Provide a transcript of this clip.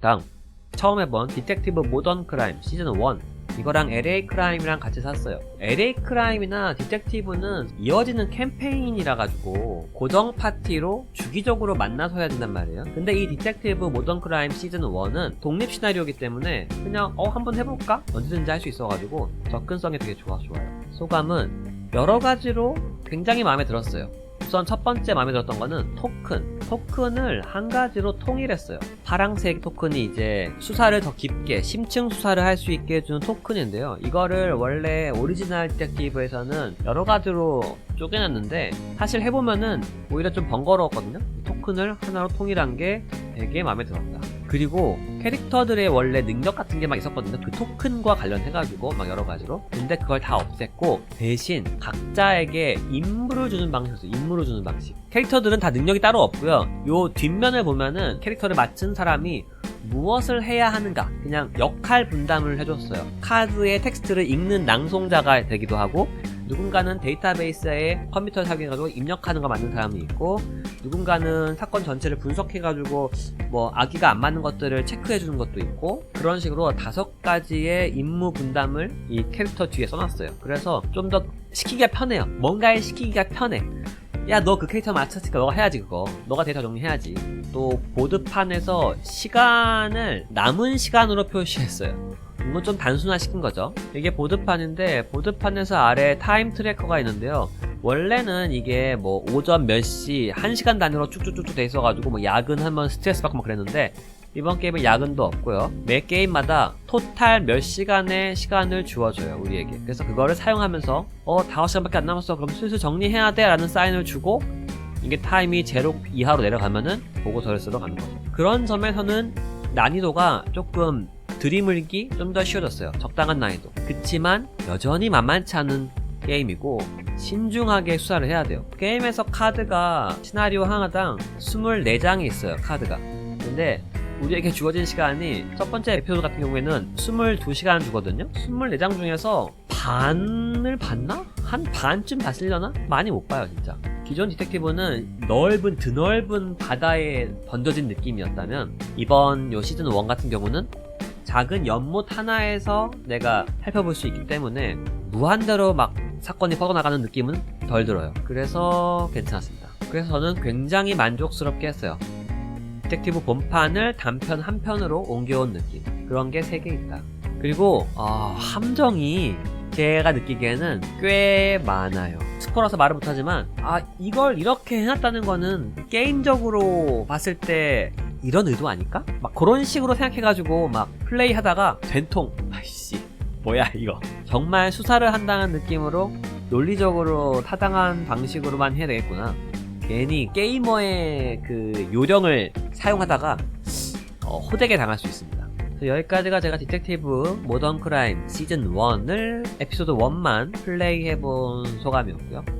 다음 처음 해본 디텍티브 모던 크라임 시즌 1 이거랑 LA 크라임이랑 같이 샀어요. LA 크라임이나 디텍티브는 이어지는 캠페인이라 가지고 고정 파티로 주기적으로 만나서 해야 된단 말이에요. 근데 이 디텍티브 모던 크라임 시즌 1은 독립 시나리오이기 때문에 그냥 어 한번 해볼까? 언제든지 할 수 있어가지고 접근성이 되게 좋아 좋아요. 소감은 여러 가지로 굉장히 마음에 들었어요. 우선 첫 번째 마음에 들었던 거는 토큰. 토큰을 한 가지로 통일했어요. 파랑색 토큰이 이제 수사를 더 깊게, 심층 수사를 할 수 있게 해주는 토큰인데요. 이거를 원래 오리지널 디텍티브에서는 여러 가지로 쪼개놨는데, 사실 해보면은 오히려 좀 번거로웠거든요. 토큰을 하나로 통일한 게 되게 마음에 들었다. 그리고 캐릭터들의 원래 능력 같은 게 막 있었거든요. 그 토큰과 관련해가지고 막 여러 가지로. 근데 그걸 다 없앴고 대신 각자에게 임무를 주는 방식이었어요. 임무를 주는 방식. 캐릭터들은 다 능력이 따로 없고요. 요 뒷면을 보면은 캐릭터를 맡은 사람이 무엇을 해야 하는가 그냥 역할 분담을 해줬어요. 카드의 텍스트를 읽는 낭송자가 되기도 하고 누군가는 데이터베이스에 컴퓨터를 사용해가지고 입력하는 거 맞는 사람이 있고 누군가는 사건 전체를 분석해가지고 뭐 아기가 안 맞는 것들을 체크해주는 것도 있고 그런 식으로 다섯 가지의 임무 분담을 이 캐릭터 뒤에 써놨어요. 그래서 좀 더 시키기가 편해요. 뭔가를 시키기가 편해. 야 너 그 캐릭터 맞췄으니까 너가 해야지 그거. 너가 데이터 정리해야지. 또 보드판에서 시간을 남은 시간으로 표시했어요. 이건 좀 단순화시킨 거죠. 이게 보드판인데 보드판에서 아래 타임 트래커가 있는데요. 원래는 이게 뭐 오전 몇 시, 1시간 단위로 쭉쭉쭉쭉 돼 있어가지고 뭐 야근하면 스트레스 받고 막 그랬는데 이번 게임은 야근도 없고요. 매 게임마다 토탈 몇 시간의 시간을 주어줘요, 우리에게. 그래서 그거를 사용하면서 어, 5시간밖에 안 남았어. 그럼 슬슬 정리해야 돼. 라는 사인을 주고 이게 타임이 제로 이하로 내려가면은 보고서를 쓰러 가는 거죠. 그런 점에서는 난이도가 조금 들이물기 좀 더 쉬워졌어요. 적당한 난이도. 그치만 여전히 만만치 않은 게임이고 신중하게 수사를 해야 돼요. 게임에서 카드가 시나리오 하나당 24장이 있어요. 카드가. 근데 우리에게 주어진 시간이 첫 번째 에피소드 같은 경우에는 22시간 주거든요. 24장 중에서 반을 봤나? 한 반쯤 봤으려나? 많이 못 봐요, 진짜. 기존 디텍티브는 넓은, 드넓은 바다에 던져진 느낌이었다면 이번 요 시즌 1 같은 경우는 작은 연못 하나에서 내가 살펴볼 수 있기 때문에 무한대로 막 사건이 퍼져나가는 느낌은 덜 들어요. 그래서 괜찮았습니다. 그래서 저는 굉장히 만족스럽게 했어요. 디텍티브 본판을 단편 한 편으로 옮겨온 느낌. 그런 게 세 개 있다. 그리고 어, 함정이 제가 느끼기에는 꽤 많아요. 스포라서 말을 못하지만 아 이걸 이렇게 해놨다는 거는 게임적으로 봤을 때 이런 의도 아닐까? 막 그런 식으로 생각해가지고 막 플레이하다가 된통 아이씨 뭐야 이거. 정말 수사를 한다는 느낌으로 논리적으로 타당한 방식으로만 해야 되겠구나. 괜히 게이머의 그 요령을 사용하다가 어, 호되게 당할 수 있습니다. 여기까지가 제가 디텍티브 모던 크라임 시즌 1을 에피소드 1만 플레이해본 소감이었고요